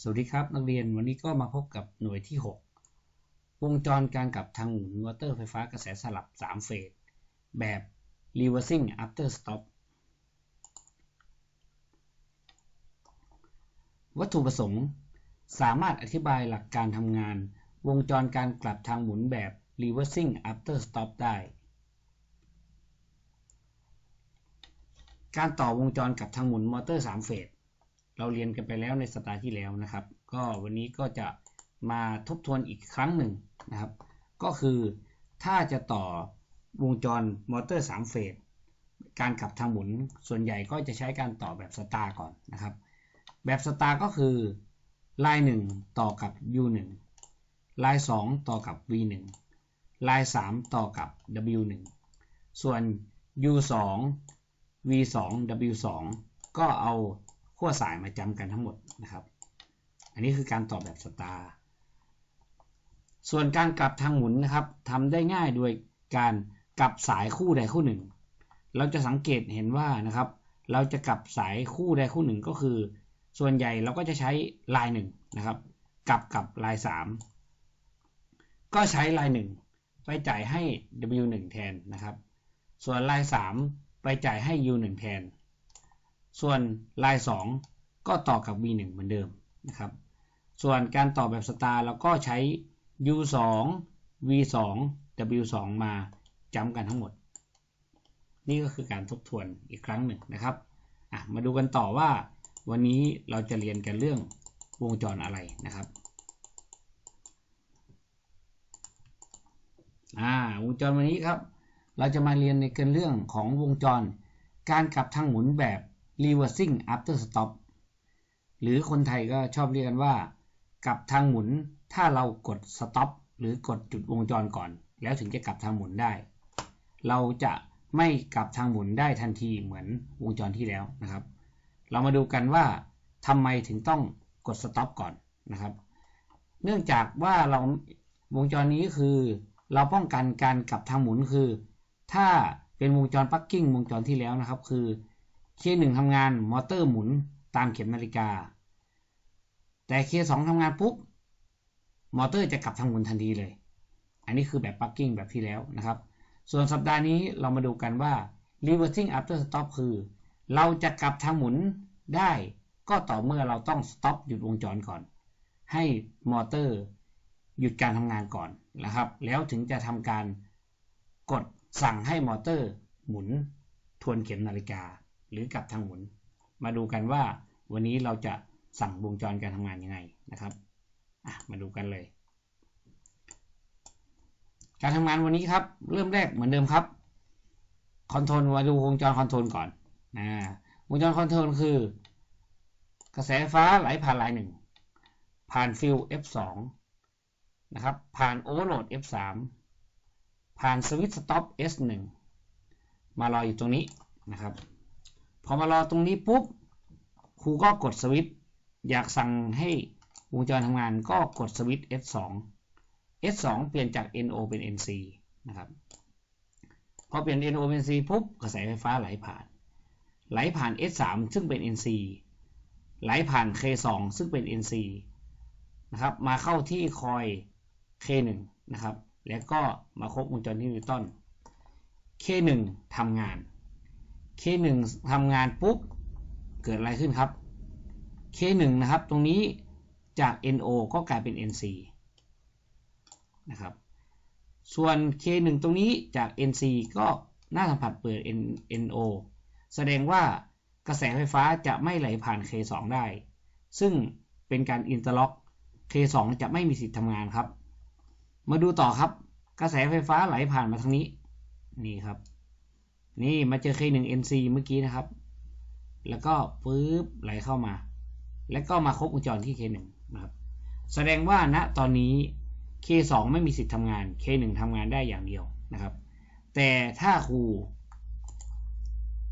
สวัสดีครับ นักเรียนวันนี้ก็มาพบกับหน่วยที่ 6 วงจรการกลับทางหมุนมอเตอร์ไฟฟ้ากระแสสลับ 3 เฟส แบบ reversing after stop วัตถุประสงค์ สามารถอธิบายหลักการทำงาน วงจรการกลับทางหมุนแบบ reversing after stop ได้ การต่อวงจรกับทางหมุนมอเตอร์ 3 เฟส เราเรียนกันไปแล้วในสัปดาห์ที่แล้วนะครับ ก็วันนี้ก็จะมาทบทวนอีกครั้งหนึ่งนะครับ ก็คือถ้าจะต่อวงจรมอเตอร์3เฟสการขับทางหมุนส่วนใหญ่ก็จะใช้การต่อแบบสตาร์ก่อนนะครับ แบบสตาร์ก็คือลาย1ต่อกับ U1 ลาย2ต่อกับ V1 ลาย 3 ต่อกับ W1 ส่วน U2 V2 W2 ก็เอา ขั้วสายมาจำกันทั้งหมดนะครับ อันนี้คือการตอบแบบสตาร์ส่วนการกลับทางหมุนนะครับทำได้ง่ายโดยการกลับสายคู่ใดคู่หนึ่ง เราจะสังเกตเห็นว่านะครับ เราจะกลับสายคู่ใดคู่หนึ่งก็คือ ส่วนใหญ่เราก็จะใช้ลายหนึ่งนะครับกลับกับลาย3ก็ใช้ลาย1ไปจ่ายให้ W1 แทนนะครับ ส่วนลาย3ไปจ่ายให้ U1 แทน ส่วนลาย2 ก็ต่อกับ v1 เหมือนเดิมนะครับ ส่วนการต่อแบบสตาร์เราก็ใช้ u2 v2 w2 มาจำกันทั้งหมด นี่ก็คือการทบทวนอีกครั้งหนึ่งนะครับมาดูกันต่อว่าวันนี้เราจะเรียนกันเรื่องวงจรอะไรนะครับวงจรวันนี้ครับ เราจะมาเรียนในกันเรื่องของวงจร การกลับทางหมุนแบบ reversing after stop หรือคนไทยก็ชอบเรียกกันว่า กลับทางหมุนถ้าเรากด stop หรือกดจุดวงจรก่อน แล้วถึงจะกลับทางหมุนได้ เราจะไม่กลับทางหมุนได้ทันทีเหมือนวงจรที่แล้วนะครับ เรามาดูกันว่าทำไมถึงต้องกด stop ก่อนนะครับ เนื่องจากว่าเราวงจรนี้คือเราป้องกันการกลับทางหมุนคือ ถ้าเป็นวงจรปักกิ้งวงจรที่แล้วนะครับ คือ เคหนึ่งทำงานมอเตอร์หมุนตามเข็มนาฬิกา แต่เคสองทำงานปุ๊บมอเตอร์จะกลับทางหมุนทันทีเลย อันนี้คือแบบปักกิ้งแบบที่แล้วนะครับ ส่วนสัปดาห์นี้เรามาดูกันว่า reversing after stop คือ เราจะกลับทางหมุนได้ก็ต่อเมื่อเราต้อง stop หยุดวงจรก่อน ให้มอเตอร์หยุดการทำงานก่อนนะครับ แล้วถึงจะทำการกดสั่งให้มอเตอร์หมุนทวนเข็มนาฬิกา หรือกลับทางหมุน มาดูกันว่าวันนี้เราจะสั่งวงจรการทำงานยังไงนะครับมาดูกันเลย การทำงานวันนี้ครับ เริ่มแรกเหมือนเดิมครับคอนโทรลมาดูวงจรคอนโทรลก่อนนะวงจรคอนโทรลคือกระแสฟ้าไหลผ่านลายหนึ่งผ่านฟิล F2 นะครับผ่านโอเวอร์โหลด F3 ผ่านสวิตช์สต็อป S1 มารออยู่ตรงนี้นะครับ พอมารอตรงนี้ปุ๊บครูก็กดสวิตช์อยากสั่งให้วงจรทำงานก็กดสวิตช์ S2 S2 เปลี่ยนจาก NO เป็น NC นะครับพอเปลี่ยน NO เป็น NC ปุ๊บกระแสไฟฟ้าไหลผ่าน ไหลผ่าน S3 ซึ่งเป็น NC ไหลผ่าน K2 ซึ่งเป็น NC นะครับมาเข้าที่คอย K1 นะครับ แล้วก็มาครบวงจรที่นิวตัน K1 ทำงาน K1 ทำงานปุ๊บ เกิดอะไรขึ้นครับ K1 นะครับ ตรงนี้จาก NO ก็กลายเป็น NC นะครับ ส่วน K1 ตรงนี้จาก NC ก็หน้าสัมผัสเปิด NO แสดงว่ากระแสไฟฟ้าจะไม่ไหลผ่าน K2 ได้ ซึ่งเป็นการอินเตอร์ล็อก K2 จะไม่มีสิทธิ์ทำงานครับ มาดูต่อครับ กระแสไฟฟ้าไหลผ่านมาทางนี้ นี่ครับ นี่มาเจอ K1NC เมื่อกี้นะครับ แล้วก็ปึ๊บไหลเข้ามา แล้วก็มาครบวงจรที่ K1 นะครับ แสดงว่าณตอนนี้ K2 ไม่มีสิทธิ์ทำงาน K1 ทำงานได้อย่างเดียวนะครับ แต่ถ้าครู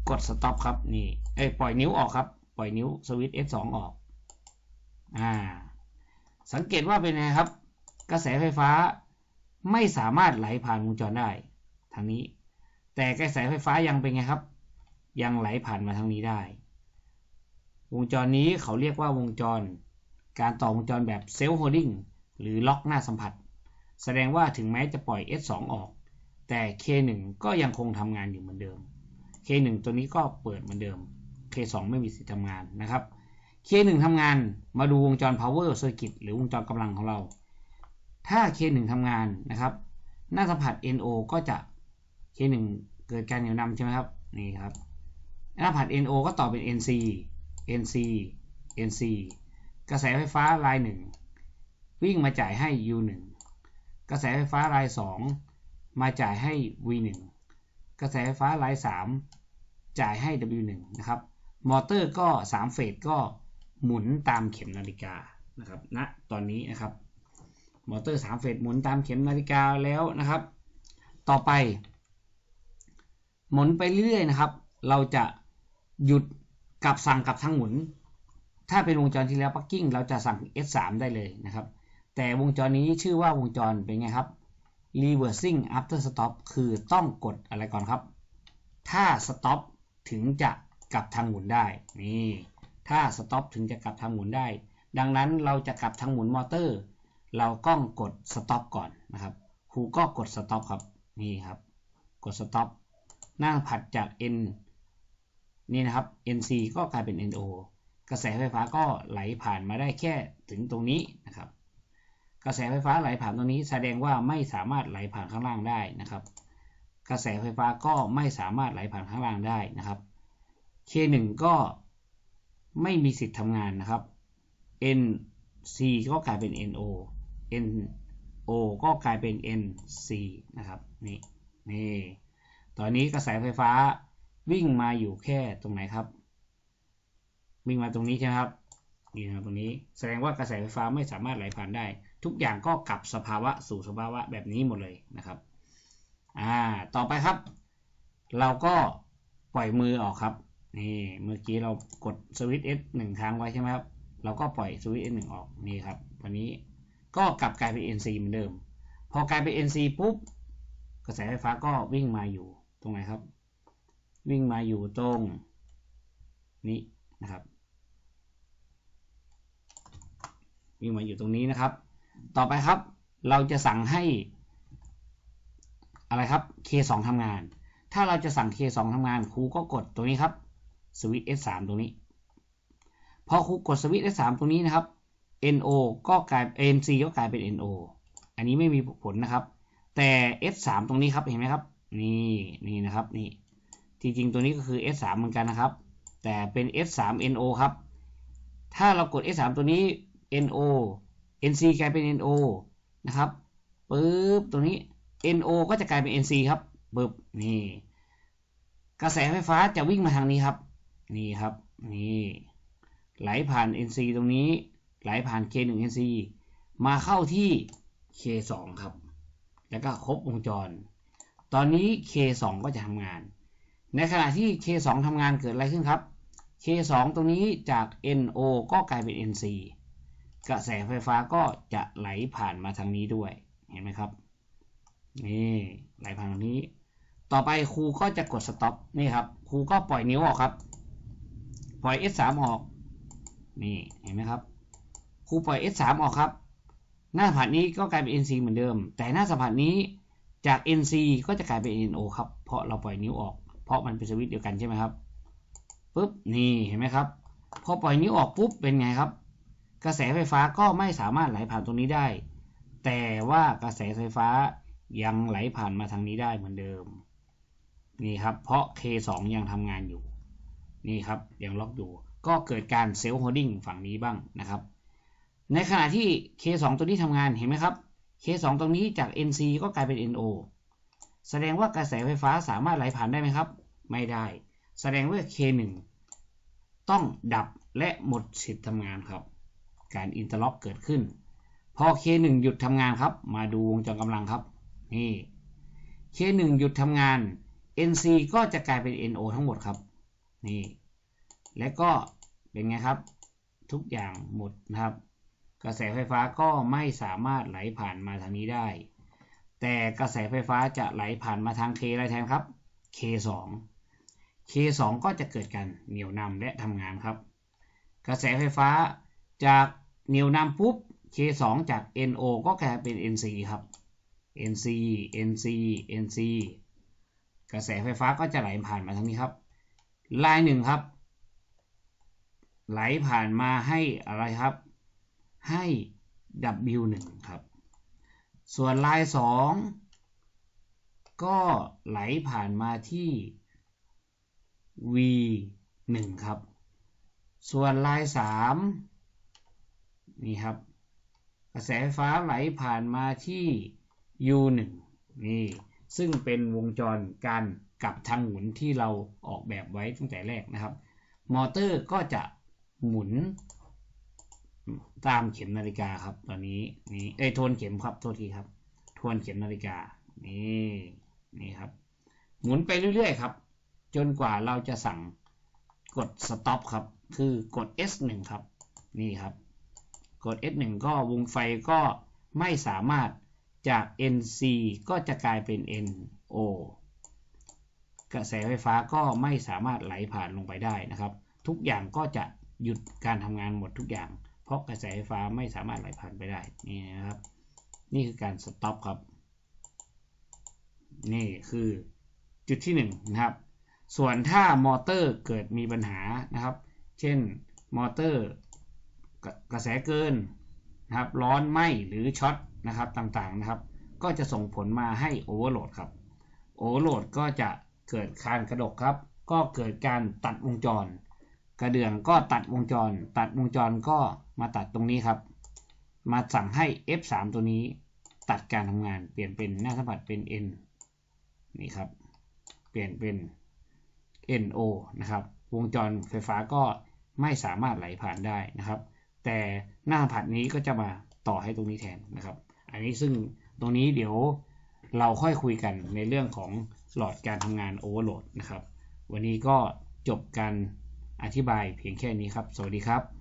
กด stop ครับนี่เอ้ปล่อยนิ้วออกครับ ปล่อยนิ้วสวิตช์ F2 ออกอ่าสังเกตว่าเป็นไงครับ กระแสไฟฟ้าไม่สามารถไหลผ่านวงจรได้ทางนี้ แต่กระแสไฟฟ้ายังเป็นไงครับ ยังไหลผ่านมาทางนี้ได้ วงจรนี้เขาเรียกว่าวงจร การต่อวงจรแบบเซลล์โฮดดิ้งหรือล็อกหน้าสัมผัส แสดงว่าถึงแม้จะปล่อย S2 ออก แต่ K1 ก็ยังคงทำงานอยู่เหมือนเดิม K1 ตัวนี้ก็เปิดเหมือนเดิม K2 ไม่มีสิทธิ์ทำงานนะครับ K1 ทำงานมาดูวงจร power circuit หรือวงจรกำลังของเรา ถ้า K1 ทำงานนะครับ หน้าสัมผัส NO ก็จะ K1 เกิดการเหนี่ยวนำใช่ไหมครับ นี่ครับหน้าผัด NO ก็ต่อเป็น NC NC NC กระแสไฟฟ้าลาย1วิ่งมาจ่ายให้ U1 กระแสไฟฟ้าลาย 2 มาจ่ายให้ V1 กระแสไฟฟ้าลาย 3 จ่ายให้ W1 นะครับ มอเตอร์ก็ 3 เฟสก็หมุนตามเข็มนาฬิกานะครับณตอนนี้นะครับ มอเตอร์ 3 เฟสหมุนตามเข็มนาฬิกาแล้วนะครับ ต่อไป หมุนไปเรื่อยๆนะครับ เราจะหยุดกับสั่งกับทางหมุน ถ้าเป็นวงจรที่แล้วปักกิ้งเราจะสั่ง S3 ได้เลยนะครับ แต่วงจรนี้ชื่อว่าวงจรเป็นไงครับ reversing after stop คือต้องกดอะไรก่อนครับ ถ้า stop ถึงจะกลับทางหมุนได้ นี่ ถ้า stop ถึงจะกลับทางหมุนได้ ดังนั้นเราจะกลับทางหมุนมอเตอร์ เราก็กด stop ก่อนนะครับ ครูก็กด stop ครับ นี่ครับ กด stop น้าผัดจาก N นี่นะครับ NC ก็กลายเป็น NO กระแสไฟฟ้าก็ไหลผ่านมาได้แค่ถึงตรงนี้นะครับ กระแสไฟฟ้าไหลผ่านตรงนี้ แสดงว่าไม่สามารถไหลผ่านข้างล่างได้นะครับ กระแสไฟฟ้าก็ไม่สามารถไหลผ่านข้างล่างได้นะครับ K1 ก็ไม่มีสิทธิ์ทำงานนะครับ NC ก็กลายเป็น NO NO ก็กลายเป็น NC นะครับนี่นี่ ตอนนี้กระแสไฟฟ้าวิ่งมาอยู่แค่ตรงไหนครับ วิ่งมาตรงนี้ใช่ไหมครับนี่นะตรงนี้แสดงว่ากระแสไฟฟ้าไม่สามารถไหลผ่านได้ ทุกอย่างก็กลับสภาวะสู่สภาวะแบบนี้หมดเลยนะครับอ่าต่อไปครับ เราก็ปล่อยมือออกครับนี่เมื่อกี้เรากดสวิตช์ S หนึ่งครั้งไว้ใช่ไหมครับเราก็ปล่อยสวิตช์ S หนึ่งออกนี่ครับวันนี้ก็กลับกลายเป็น NC เหมือนเดิม พอกลายเป็น NC ปุ๊บกระแสไฟฟ้าก็วิ่งมาอยู่ ตรงไหนครับ วิ่งมาอยู่ตรงนี้นะครับวิ่งมาอยู่ตรงนี้นะครับ ต่อไปครับ เราจะสั่งให้อะไรครับ K2 ทำงาน ถ้าเราจะสั่ง K2 ทำงานครูก็กดตรงนี้ครับสวิตช์ S3 ตรงนี้ พอครูกดสวิตช์ S3 ตรงนี้นะครับ NO ก็กลาย NC ก็กลายเป็น NO อันนี้ไม่มีผลนะครับ แต่ S3 ตรงนี้ครับเห็นไหมครับ นี่นี่นะครับนี่จริงๆตัวนี้ก็คือ S3 เหมือนกันนะครับ แต่เป็น S3NO ครับ ถ้าเรากด S3 ตัวนี้ NO NC กลายเป็น NO นะครับปึ๊บตัวนี้ NO ก็จะกลายเป็น NC ครับปึ๊บนี่กระแสไฟฟ้าจะวิ่งมาทางนี้ครับ นี่ครับนี่ไหลผ่าน NC ตรงนี้ ไหลผ่าน K1 NC มาเข้าที่ K2 ครับ แล้วก็ครบวงจร ตอนนี้ K2 ก็จะทำงาน ในขณะที่ K2 ทำงานเกิดอะไรขึ้นครับ K2 ตรงนี้จาก NO ก็กลายเป็น NC กระแสไฟฟ้าก็จะไหลผ่านมาทางนี้ด้วย เห็นไหมครับ นี่ไหลผ่านทางนี้ ต่อไปครูก็จะกด stop นี่ครับ ครูก็ปล่อยนิ้วออกครับ ปล่อย S3 ออก นี่ เห็นไหมครับ ครูปล่อย S3 ออกครับ หน้าผัสนี้ก็กลายเป็น NC เหมือนเดิม แต่หน้าสัมผัสนี้ จาก NC ก็จะกลายเป็น NO ครับ เพราะเราปล่อยนิ้วออก เพราะมันเป็นสวิตช์เดียวกันใช่ไหมครับปุ๊บนี่เห็นไหมครับ พอปล่อยนิ้วออกปุ๊บเป็นไงครับ กระแสไฟฟ้าก็ไม่สามารถไหลผ่านตรงนี้ได้ แต่ว่ากระแสไฟฟ้ายังไหลผ่านมาทางนี้ได้เหมือนเดิม นี่ครับ เพราะ K2 ยังทำงานอยู่ นี่ครับยังล็อกอยู่ ก็เกิดการเซลล์โฮดดิ้งฝั่งนี้บ้างนะครับ ในขณะที่ K2 ตัวนี้ทำงานเห็นไหมครับ K2 ตรงนี้จาก NC ก็กลายเป็น NO แสดงว่ากระแสไฟฟ้าสามารถไหลผ่านได้ไหมครับ ไม่ได้ แสดงว่า K1 ต้องดับและหมดสิทธิ์ทำงานครับ การอินเตอร์ล็อกเกิดขึ้น พอ K1 หยุดทำงานครับ มาดูวงจรกำลังครับ นี่ K1 หยุดทำงาน NC ก็จะกลายเป็น NO ทั้งหมดครับ นี่ และก็เป็นไงครับ ทุกอย่างหมดนะครับ กระแสไฟฟ้าก็ไม่สามารถไหลผ่านมาทางนี้ได้ แต่กระแสไฟฟ้าจะไหลผ่านมาทาง K อะไรแทนครับ K2 K2 ก็จะเกิดการเหนี่ยวนำและทำงานครับ กระแสไฟฟ้าจากเหนี่ยวนำปุ๊บ K2 จาก NO ก็กลายเป็น NC ครับ NC NC NC กระแสไฟฟ้าก็จะไหลผ่านมาทางนี้ครับ ลายหนึ่งครับ ไหลผ่านมาให้อะไรครับ ให้ W1 ครับ ส่วนลายสองก็ไหลผ่านมาที่ V1 ครับ ส่วนลายสามนี่ครับ กระแสไฟฟ้าไหลผ่านมาที่ U1 นี่ ซึ่งเป็นวงจรการกลับทางหมุนที่เราออกแบบไว้ตั้งแต่แรกนะครับ มอเตอร์ก็จะหมุน ตามเข็มนาฬิกาครับ ตอนนี้นี่เอ้ทวนเข็มครับโทษทีครับ ทวนเข็มนาฬิกานี่นี่ครับ หมุนไปเรื่อยๆครับ จนกว่าเราจะสั่งกด stop ครับ คือกด S1 ครับ นี่ครับ กด S1 ก็วงไฟก็ไม่สามารถจาก NC ก็จะกลายเป็น NO กระแสไฟฟ้าก็ไม่สามารถไหลผ่านลงไปได้นะครับ ทุกอย่างก็จะหยุดการทำงานหมดทุกอย่าง ราะกระแสไฟฟ้าไม่สามารถไหลผ่านไปได้นี่นะครับ นี่คือการสต็อปครับ นี่คือจุดที่1นนะครับ ส่วนถ้ามอเตอร์เกิดมีปัญหานะครับ เช่นมอเตอร์กระแสเกินนะครับ ร้อนไหมหรือช็อตนะครับต่างๆนะครับ ก็จะส่งผลมาให้โอเวอร์โหลดครับโอเวอร์โหลดก็จะเกิดการกระดกครับ ก็เกิดการตัดวงจร กระเดื่องก็ตัดวงจร ตัดวงจรก็มาตัดตรงนี้ครับ มาสั่งให้ F3 ตัวนี้ตัดการทำงาน เปลี่ยนเป็นหน้าสัมผัสเป็น N นี่ครับ เปลี่ยนเป็น NO นะครับ วงจรไฟฟ้าก็ไม่สามารถไหลผ่านได้นะครับ แต่หน้าผัดนี้ก็จะมาต่อให้ตรงนี้แทนนะครับ อันนี้ซึ่งตรงนี้เดี๋ยวเราค่อยคุยกันในเรื่องของหลอดการทำงานโอเวอร์โหลดนะครับ วันนี้ก็จบการ อธิบายเพียงแค่นี้ครับ สวัสดีครับ